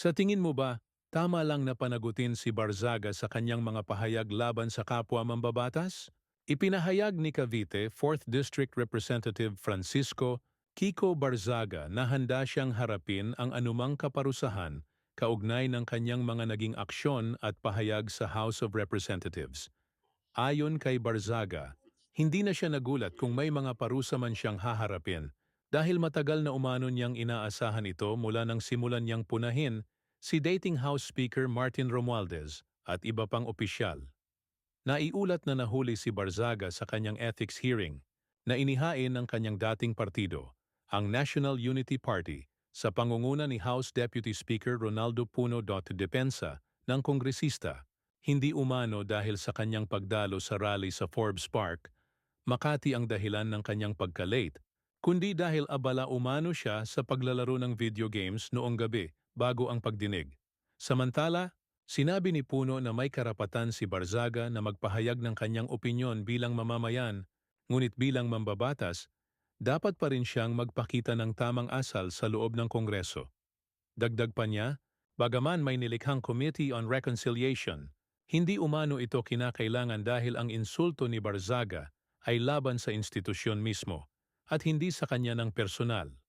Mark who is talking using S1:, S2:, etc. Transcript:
S1: Sa tingin mo ba, tama lang na panagutin si Barzaga sa kanyang mga pahayag laban sa kapwa mambabatas? Ipinahayag ni Cavite 4th District Representative Francisco Kiko Barzaga na handa siyang harapin ang anumang kaparusahan kaugnay ng kanyang mga naging aksyon at pahayag sa House of Representatives. Ayon kay Barzaga, hindi na siya nagulat kung may mga parusa man siyang haharapin dahil matagal na umano niyang inaasahan ito mula nang simulan niyang punahin si dating House Speaker Martin Romualdez at iba pang opisyal. Naiulat na nahuli si Barzaga sa kanyang ethics hearing na inihain ng kanyang dating partido, ang National Unity Party, sa pangunguna ni House Deputy Speaker Ronaldo Puno Depensa ng kongresista, hindi umano dahil sa kanyang pagdalo sa rally sa Forbes Park, Makati ang dahilan ng kanyang pagka-late, kundi dahil abala umano siya sa paglalaro ng video games noong gabi bago ang pagdinig. Samantala, sinabi ni Puno na may karapatan si Barzaga na magpahayag ng kanyang opinyon bilang mamamayan, ngunit bilang mambabatas, dapat pa rin siyang magpakita ng tamang asal sa loob ng Kongreso. Dagdag pa niya, bagaman may nilikhang Committee on Reconciliation, hindi umano ito kinakailangan dahil ang insulto ni Barzaga ay laban sa institusyon mismo at hindi sa kanya ng personal.